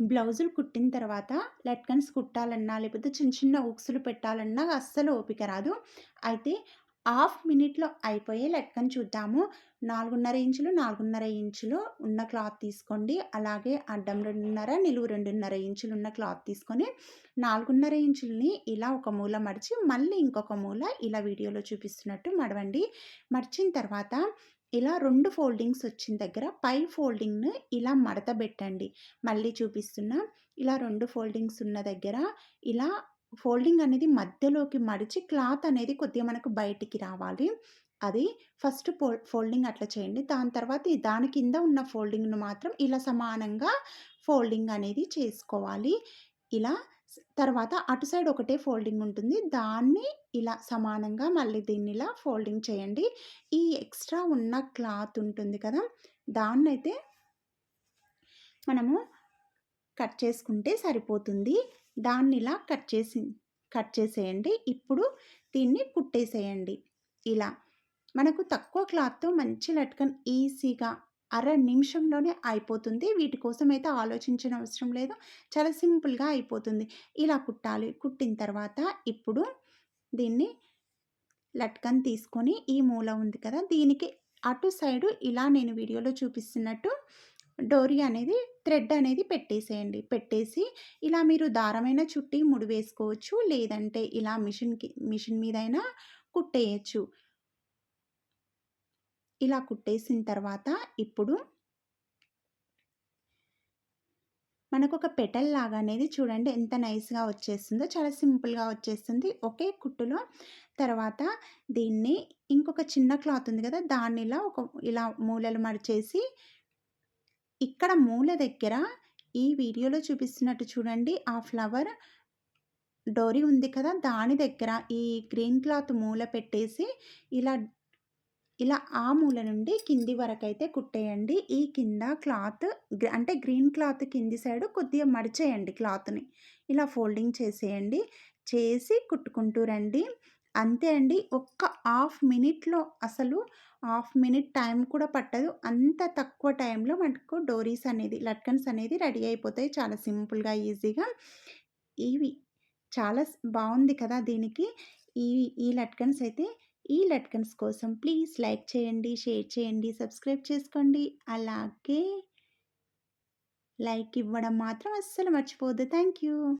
బ్లౌజులు కుట్టిన తర్వాత లట్కన్స్ కుట్టాలన్నా లేకపోతే చిన్న చిన్న ఉక్సులు పెట్టాలన్నా అస్సలు ఓపిక రాదు అయితే హాఫ్ మినిట్‌లో అయిపోయే లట్కన్ చూద్దాము. 4:30 ఇంచులు, 4:30 ఇంచులు ఉన్న క్లాత్ తీసుకోండి. అలాగే అడ్డం 2:30, నిలువు 2:30 ఇంచులు ఉన్న క్లాత్ తీసుకొని 4:30 ఇంచులని ఇలా ఒక మూల మడిచి, మళ్ళీ ఇంకొక మూల ఇలా వీడియోలో చూపిస్తున్నట్టు మడవండి. మడిచిన తర్వాత ఇలా రెండు ఫోల్డింగ్స్ వచ్చిన దగ్గర పై ఫోల్డింగ్ను ఇలా మడత పెట్టండి మళ్ళీ చూపిస్తున్నా. ఇలా రెండు ఫోల్డింగ్స్ ఉన్న దగ్గర ఇలా ఫోల్డింగ్ అనేది మధ్యలోకి మడిచి క్లాత్ అనేది కొద్దిగా మనకు బయటికి రావాలి. అది ఫస్ట్ ఫో ఫోల్డింగ్ అట్లా చేయండి. దాని తర్వాత దాని కింద ఉన్న ఫోల్డింగ్‌ను మాత్రం ఇలా సమానంగా ఫోల్డింగ్ అనేది చేసుకోవాలి. ఇలా తర్వాత అటు సైడ్ ఒకటే ఫోల్డింగ్ ఉంటుంది. దాన్ని ఇలా సమానంగా మళ్ళీ దీన్ని ఇలా ఫోల్డింగ్ చేయండి. ఈ ఎక్స్‌ట్రా ఉన్న క్లాత్ ఉంటుంది కదా! దాన్నైతే మనము కట్ చేసుకుంటే సరిపోతుంది. దాన్నిలా కట్ చేసి కట్ చేసేయండి. ఇప్పుడు దీన్ని కుట్టేసేయండి. ఇలా. మనకు తక్కువ క్లాత్‌తో మంచి లట్కన్ ఈజీగా అర నిమిషంలోనే అయిపోతుంది. వీటి కోసమైతే ఆలోచించనవసరం లేదు. చాలా సింపుల్‌గా అయిపోతుంది. ఇలా కుట్టాలి. కుట్టిన తర్వాత ఇప్పుడు దీన్ని లట్కన్ తీసుకొని ఈ మూల ఉంది కదా! దీనికి అటు సైడు ఇలా నేను వీడియోలో చూపిస్తున్నట్టు డోరీ అనేది థ్రెడ్ అనేది పెట్టేసేయండి. పెట్టేసి ఇలా మీరు దారమైన చుట్టి ముడి వేసుకోవచ్చు. లేదంటే ఇలా మిషన్‌కి మిషన్ మీదైనా కుట్టేయొచ్చు. ఇలా కుట్టేసిన తర్వాత ఇప్పుడు మనకొక పెటల్ లాగా అనేది చూడండి ఎంత నైస్‌గా వచ్చేస్తుందో. చాలా సింపుల్‌గా వచ్చేస్తుంది. ఒకే కుట్టులో తర్వాత దీన్ని ఇంకొక చిన్న క్లాత్ ఉంది కదా! దాన్నిలా ఒక ఇలా మూలలు మడిచేసి ఇక్కడ మూల దగ్గర ఈ వీడియోలో చూపిస్తున్నట్టు చూడండి. ఆ ఫ్లవర్ డోరీ ఉంది కదా! దాని దగ్గర ఈ గ్రీన్ క్లాత్ మూల పెట్టేసి ఇలా ఇలా ఆ మూల నుండి కింది వరకు అయితే కుట్టేయండి. ఈ కింద క్లాత్ అంటే గ్రీన్ క్లాత్ కింది సైడ్ కొద్దిగా మడిచేయండి క్లాత్‌ని. ఇలా ఫోల్డింగ్ చేసేయండి. చేసి కుట్టుకుంటూ రండి. అంతే అండి. ఒక్క హాఫ్ మినిట్‌లో అసలు హాఫ్ మినిట్ టైం కూడా పట్టదు. అంత తక్కువ టైంలో మనకు డోరీస్ అనేది లట్కన్స్ అనేది రెడీ అయిపోతాయి. చాలా సింపుల్‌గా, ఈజీగా. ఇవి చాలా బాగుంది కదా! దీనికి ఈ ఈ లట్కన్స్ అయితే ఈ లట్కన్స్ కోసం ప్లీజ్ లైక్ చేయండి, షేర్ చేయండి, సబ్స్క్రైబ్ చేసుకోండి. అలాగే లైక్ ఇవ్వడం మాత్రం అస్సలు మర్చిపోవద్దు. Thank you.